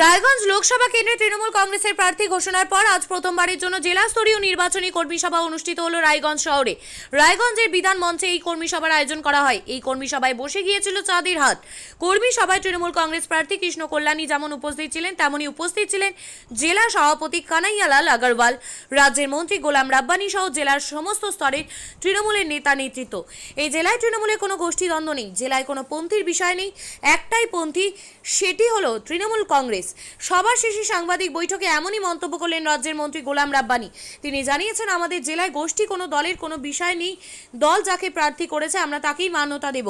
রায়গঞ্জ লোকসভা কেন্দ্রে তৃণমূল কংগ্রেসের প্রার্থী ঘোষণার পর আজ প্রথমবারের জন্য জেলা স্তরীয় নির্বাচনী কর্মী সভা অনুষ্ঠিত হলো রায়গঞ্জ শহরে। রায়গঞ্জের বিধান মঞ্চে এই কর্মী সভার আয়োজন করা হয়। এই কর্মী সভায় বসে গিয়েছিল চাঁদের হাত। কর্মী সভায় তৃণমূল কংগ্রেস প্রার্থী কৃষ্ণ কল্যাণী যেমন উপস্থিত ছিলেন, তেমনই উপস্থিত ছিলেন জেলা সভাপতি কানাইয়ালাল আগরওয়াল। রাজ্যের মন্ত্রী গোলাম রাব্বানি সহ জেলার সমস্ত স্তরের তৃণমূলের নেতা নেতৃত্ব। এই জেলায় তৃণমূলের কোনো গোষ্ঠীদ্বন্দ্ব নেই। জেলায় কোনো পন্থীর বিষয় নেই। একটাই পন্থী, সেটি হলো তৃণমূল কংগ্রেস। সবার শেষে সাংবাদিক বৈঠকে এমনই মন্তব্য করলেন রাজ্যের মন্ত্রী গোলাম রাব্বানি। তিনি জানিয়েছেন, আমাদের জেলায় গোষ্ঠী কোনো দলের কোনো বিষয় নেই। দল যাকে প্রার্থী করেছে আমরা তাকেই মান্যতা দেব।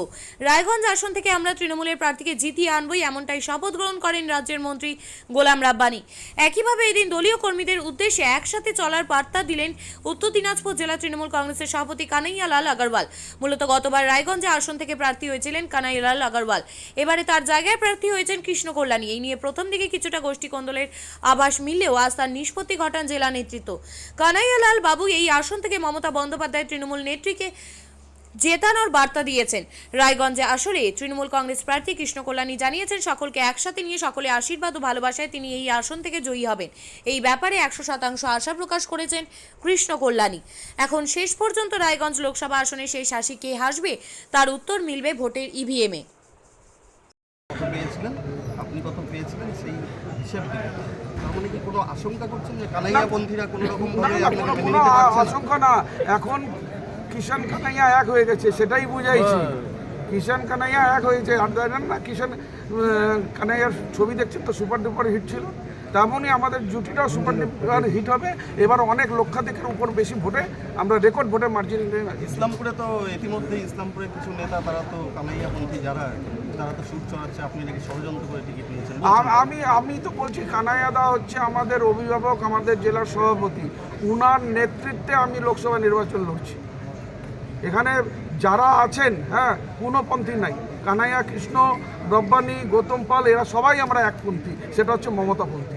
রায়গঞ্জ আসন থেকে আমরা তৃণমূলের প্রার্থীকে জিতিয়ে আনবই এমনটাই শপথ গ্রহণ করেন রাজ্যের মন্ত্রী গোলাম রাব্বানি। একইভাবে এদিন দলীয় কর্মীদের উদ্দেশ্যে একসাথে চলার বার্তা দিলেন উত্তর দিনাজপুর জেলা তৃণমূল কংগ্রেসের সভাপতি কানাইয়া লাল আগরওয়াল। মূলত গতবার রায়গঞ্জে আসন থেকে প্রার্থী হয়েছিলেন কানাইয়া লাল আগরওয়াল। এবারে তার জায়গায় প্রার্থী হয়েছেন কৃষ্ণ কল্যাণী। এই নিয়ে প্রথম দিকে কিছুটা গোষ্ঠী কোন্দলের আভাস মিললেও আজ তার নিষ্পত্তি ঘটান জেলা নেতৃত্ব। কানাইয়ালাল বাবু এই আসন থেকে মমতা বন্দ্যোপাধ্যায় তৃণমূল নেত্রীকে জেতানোর বার্তা দিয়েছেন। রায়গঞ্জে আসরে তৃণমূল কংগ্রেস প্রার্থী কৃষ্ণ কল্যাণী জানিয়েছেন, সকলকে একসাথে নিয়ে সকলে আশীর্বাদ ও ভালোবাসায় তিনি এই আসন থেকে জয়ী হবেন। এই ব্যাপারে একশো শতাংশ আশা প্রকাশ করেছেন কৃষ্ণ কল্যাণী এখন শেষ পর্যন্ত রায়গঞ্জ লোকসভা আসনে শেষ হাসি কে হাসবে, তার উত্তর মিলবে ভোটের E ইভিএমে কত পেয়েছিলেন আপনি কত পেয়েছিলেন সেই তার মানে কি কোনো আশঙ্কা করছেন যে কানাইয়াপন্থীরা কোনো রকম ভাবে আপনাকে কোনো- কোনো নিতে পারছে আশঙ্কা না। এখন কিষান কানাইয়া এক হয়ে গেছে সেটাই বুঝাইছি। কিষান কানাইয়া এক হয়েছে আর জানেন না আহ, কানাইয়ার ছবি দেখছেন তো সুপার ডুপার হিট ছিল। তেমনই আমাদের জুটিটাও সুপার ডুপার হিট হবে। এবার অনেক লক্ষাধিকের উপর বেশি ভোটে আমরা রেকর্ড ভোটে মার্জিন ইসলামপুরে তো ইতিমধ্যে ইসলামপুরে কিছু নেতা তারা তো কানাইয়াপন্থী যারা তারা তো চড়াচ্ছে আপনি নাকি ষড়যন্ত্র করে টিকিট নিয়েছেন। আমি আমি তো বলছি, কানাইয়াদা হচ্ছে আমাদের অভিভাবক, আমাদের জেলার সভাপতি। উনার নেতৃত্বে আমি লোকসভা নির্বাচন লড়ছি। এখানে যারা আছেন হ্যাঁ কোনো পন্থী নাই। কানাইয়া, কৃষ্ণ, রব্বানি, গৌতম পাল, এরা সবাই আমরা একপন্থী। সেটা হচ্ছে মমতাপন্থী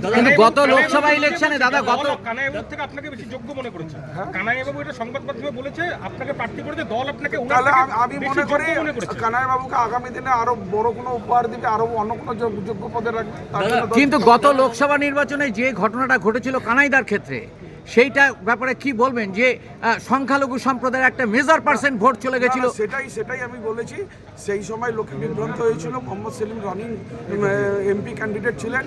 কিন্তু গত লোকসভা ইলেকশনে দাদা গত কানাইবাবু থেকে আপনাকে বেশি যোগ্য মনে করেছে। হ্যাঁ? কানাইবাবু এটা সংবাদ মাধ্যমে বলেছে আপনাকে প্রার্থী করেছে দল আপনাকে আমি- মনে করি কানাইবাবুকে আগামী দিনে আরও বড় কোনো উপহার দিবে আরও অন্য কোনো যোগ্য পদে রাখবে কিন্তু গত লোকসভা নির্বাচনে যে ঘটনাটা ঘটেছিল কানাইদার ক্ষেত্রে সেইটা ব্যাপারে কি বলবেন যে সংখ্যালঘু সম্প্রদায়ের একটা মেজর পার্সেন্ট ভোট চলে গেছিল? সেটাই সেটাই আমি বলেছি। সেই সময় লোকে বিভ্রান্ত হয়েছিল Mohammad Salim running MP candidate ছিলেন।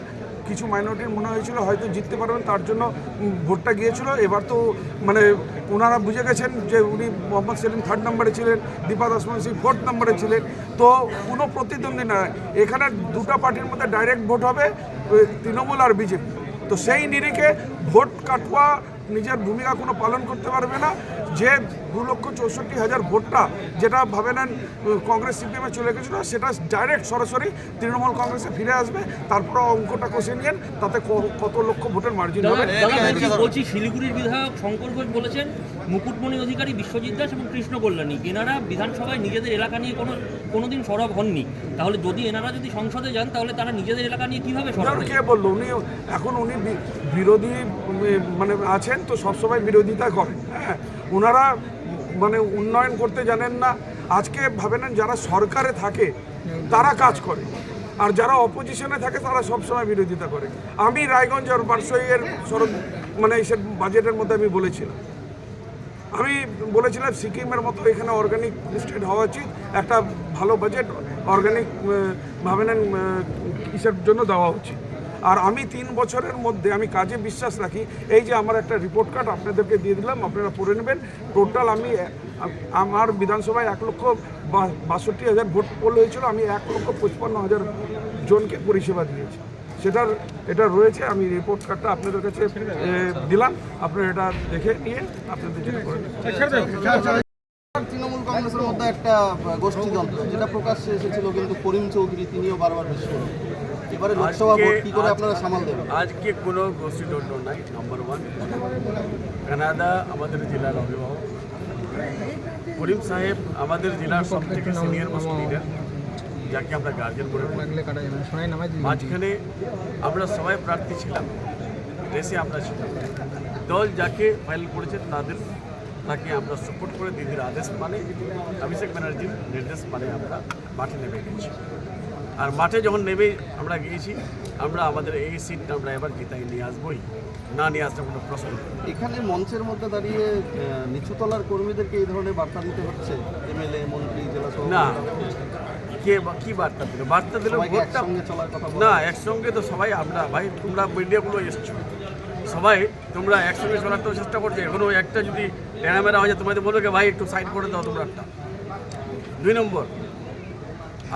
কিছু মাইনরিটির মনে হয়েছিল, হয়তো জিততে পারবেন, তার জন্য ভোটটা গিয়েছিল। এবার তো মানে ওনারা বুঝে গেছেন যে উনি মোহাম্মদ সেলিম থার্ড নাম্বারে ছিলেন, দীপা দাসমন সিং ফোর্থ নাম্বারে ছিলেন। তো কোনো প্রতিদ্বন্দ্বী না এখানে দুটা পার্টির মধ্যে ডাইরেক্ট ভোট হবে তৃণমূল আর বিজেপি। তো সেই নিরিখে ভোট কাটুয়া নিজের ভূমিকা কোনো পালন করতে পারবে না। যে দু লক্ষ চৌষট্টি হাজার ভোটটা যেটা ভাবে নেন কংগ্রেস সিপিএমে চলে গেছিল সেটা ডাইরেক্ট সরাসরি তৃণমূল কংগ্রেসে ফিরে আসবে। তারপর অঙ্কটা কষে নিয়ে তাতে কত লক্ষ ভোটের মার্জিন হবে। বলছি শিলিগুড়ির বিধায়ক শঙ্কর ঘোষ বলেছেন মুকুটমণি অধিকারী বিশ্বজিৎ দাস এবং কৃষ্ণ কল্যাণী এনারা বিধানসভায় নিজেদের এলাকা নিয়ে কোনো কোনোদিন সরব হননি। তাহলে যদি এনারা যদি সংসদে যান তাহলে তারা নিজেদের এলাকা নিয়ে কীভাবে সরব? কে বলল? উনি এখন উনি বিরোধী মানে আছেন তো সবসময় বিরোধিতা করেন হ্যাঁ। ওনারা মানে উন্নয়ন করতে জানেন না। আজকে ভাবে নেন যারা সরকারে থাকে, তারা কাজ করে। আর যারা অপোজিশনে থাকে, তারা সবসময় বিরোধিতা করে। আমি রায়গঞ্জ আর বারসইয়ের সড়ক মানে এইসব বাজেটের মধ্যে আমি বলেছিলাম। আমি বলেছিলাম সিকিমের মতো এখানে অর্গানিক স্টেট হওয়া উচিত, একটা ভালো বাজেট অর্গানিক ভাবে নেন জন্য দেওয়া উচিত। আর আমি তিন বছরের মধ্যে আমি কাজে বিশ্বাস রাখি। এই যে আমার একটা রিপোর্ট কার্ড আপনাদেরকে দিয়ে দিলাম, আপনারা পড়ে নেবেন। টোটাল আমি, আমার বিধানসভায় এক লক্ষ বাষট্টি হাজার ভোট পোল হয়েছিল, আমি এক লক্ষ পঁচপান্ন হাজার জনকে পরিষেবা দিয়েছি। সেটার, এটা রয়েছে, আমি রিপোর্ট কার্ডটা আপনাদের কাছে দিলাম। আপনারা এটা দেখে নিয়ে আপনাদের যেটা করে। তৃণমূল কংগ্রেসের মধ্যে একটা গোষ্ঠীদ্বন্দ্ব, যেটা প্রকাশ্যে এসেছিল কিন্তু করিম চৌধুরী তিনিও বারবার বেশ করেন এবারে লোকসভা ভোট কি করে আপনারা সামাল দেবেন? আজকে কোনো গোষ্ঠীদ্বন্দ্ব নাই নাম্বার ওয়ান কানাডা আমাদের জেলার অভিভাবক। করিম সাহেব আমাদের জেলার সব থেকে সিনিয়র মোস্ট লিডার যাকে আমরা গার্জেন বলি। মাঝখানে আমরা সবাই প্রার্থী ছিলাম রেসে আমরা ছিলাম। দল যাকে ফাইল করেছে তাদের তাকে আমরা সাপোর্ট করে দিদির আদেশ মানে অভিষেক ব্যানার্জির নির্দেশ মানে আমরা মাঠে নেমে গেছি। আর মাঠে যখন নেমে আমরা গিয়েছি আমরা আমাদের এই সিটটা আমরা এবার জিতাই নিয়ে আসবোই। না নিয়ে আসতে কোনো প্রশ্ন। এখানে মঞ্চের মধ্যে দাঁড়িয়ে নিচুতলার কর্মীদেরকে এই ধরনের বার্তা দিতে হচ্ছে? এমএলএ মন্ত্রী জেলা না। কে কি বার্তা দিল? বার্তা দিল একসঙ্গে চলার কথা না একসঙ্গে তো সবাই আমরা ভাই তোমরা মিডিয়াগুলো এসছো। সবাই তোমরা একসঙ্গে চলার তো চেষ্টা করছ। এখনও একটা যদি টেনামেরা হয়ে যায় তোমাদের বলবে ভাই একটু সাইড করে দাও তোমরা একটা। দুই নম্বর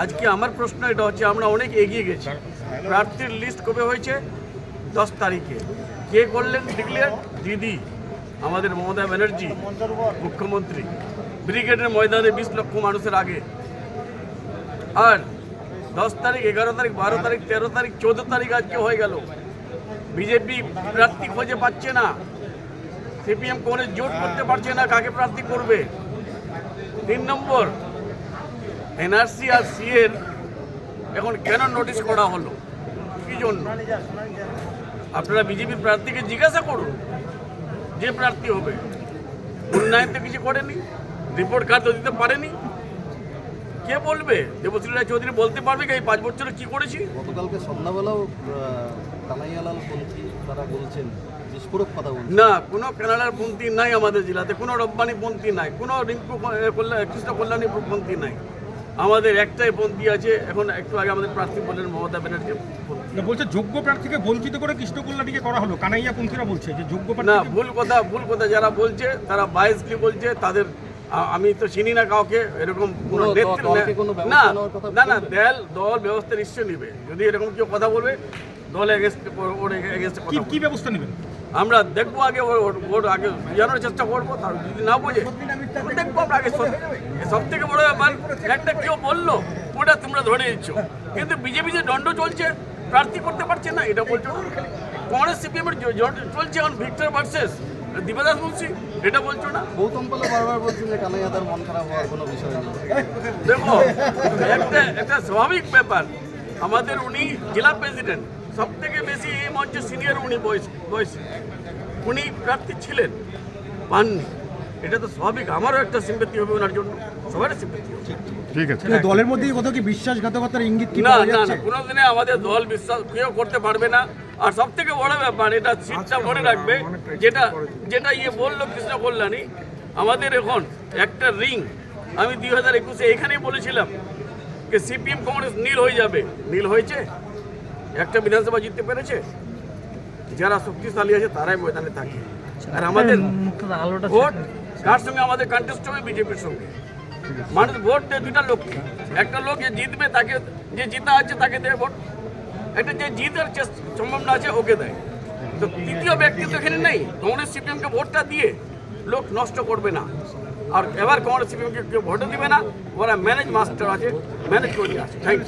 আজকে আমার প্রশ্ন এটা হচ্ছে, আমরা অনেক এগিয়ে গেছি। প্রার্থীর লিস্ট কবে হয়েছে? দশ তারিখে। কে করলেন ডিক্লেয়ার দিদি, আমাদের মমতা ব্যানার্জি, মুখ্যমন্ত্রী। ব্রিগেডের ময়দানে বিশ লক্ষ মানুষের আগে। আর দশ তারিখ, এগারো তারিখ, বারো তারিখ, তেরো তারিখ, চোদ্দ তারিখ আজকে হয়ে গেল। বিজেপি প্রার্থী খুঁজে পাচ্ছে না। সিপিএম কংগ্রেস জোট করতে পারছে না কাকে প্রার্থী করবে। তিন নম্বর এনআরসি আর সি এর এখন কেন নোটিশ করা হলো? কি জন্য? আপনারা বিজেপির প্রার্থীকে জিজ্ঞাসা করুন যে প্রার্থী হবে। উন্নয়ন তো কিছু করেনি রিপোর্ট কার্ড তো দিতে পারেনি। কে বলবে? দেবশ্রী রায় চৌধুরী বলতে পারবে কি এই পাঁচ বছরে কি করেছি? গতকালকে সন্ধ্যাবেলাও কানাইয়ালাল পন্থী তারা বলছেন না কোনো কেনাডার পন্থী নাই আমাদের জেলাতে কোনো রব্বানি পন্থী নাই কোনো রিঙ্কু কৃষ্ণ কল্যাণী পন্থী নাই। আমাদের একটাই পন্থী আছে এখন একটু আগে আমাদের প্রার্থী বললেন মমতা ব্যানার্জি। বলছে যোগ্য প্রার্থীকে বঞ্চিত করে কৃষ্ণ কল্যাণীকে করা হলো। কানাইয়া পন্থীরা বলছে যে যোগ্য না ভুল কথা ভুল কথা যারা বলছে তারা বায়াসলি বলছে তাদের আমি তো চিনি না কাউকে এরকম কোনো না না না বলবে? দল দল ব্যবস্থা নিশ্চয় নিবে। যদি এরকম কেউ কথা বলবে দল এগেস্ট কি ব্যবস্থা নেবেন? আমরা দেখব আগে ওর আগে জানার চেষ্টা করব তার যদি না বোঝে দেখব আমরা আগে সব থেকে বড় ব্যাপার একটা কেউ বলল ওটা তোমরা ধরে নিচ্ছ। কিন্তু বিজেপি যে দণ্ড চলছে প্রার্থী করতে পারছে না এটা বলছো কংগ্রেস সিপিএম এর জ- জ- চলছে এখন ভিক্টর ভার্সেস দিবাদাস বলছি এটা বলছো না? গৌতম পালে বারবার বলছেন যে কানাইয়াদার মন খারাপ হওয়ার কোনো বিষয় নেই। দেখো একটা একটা স্বাভাবিক ব্যাপার আমাদের উনি জেলা প্রেসিডেন্ট সব থেকে বেশি এই মঞ্চে সিনিয়র উনি বয়স বয়সে উনি প্রার্থী ছিলেন পাননি। এটা তো স্বাভাবিক আমারও একটা সিম্পতি হবে ওনার জন্য সবারই সিম্পতি হবে। দলের মধ্যে কোথাও কি বিশ্বাসঘাতকতার ইঙ্গিত না না না কোনোদিনে আমাদের দল বিশ্বাস কেউ করতে পারবে না। আর সব থেকে বড় ব্যাপার এটা সিটটা মনে রাখবে যেটা যেটা ইয়ে বলল কৃষ্ণ কল্যাণী আমাদের এখন একটা রিং আমি দুই হাজার একুশে এখানেই বলেছিলাম যে সিপিএম কংগ্রেস নীল হয়ে যাবে। নীল হয়েছে? একটা বিধানসভা জিততে পেরেছে? যারা শক্তিশালী আছে তারাই ময়দানে থাকে। আর আমাদের ভোট কার সঙ্গে? আমাদের কন্টেস্ট হবে বিজেপির সঙ্গে। মানুষ ভোট দেয় দুটা লোককে। একটা লোক যে জিতবে তাকে যে জিতা আছে তাকে দেয় ভোট। একটা যে জিতার সম্ভাবনা আছে ওকে দেয়। তো তৃতীয় ব্যক্তি তো এখানে নেই। কংগ্রেস সিপিএমকে ভোটটা দিয়ে লোক নষ্ট করবে না। আর এবার কংগ্রেস সিপিএমকে কেউ ভোট দিবে না। ওরা ম্যানেজ মাস্টার আছে ম্যানেজ করে আছে থ্যাংক ইউ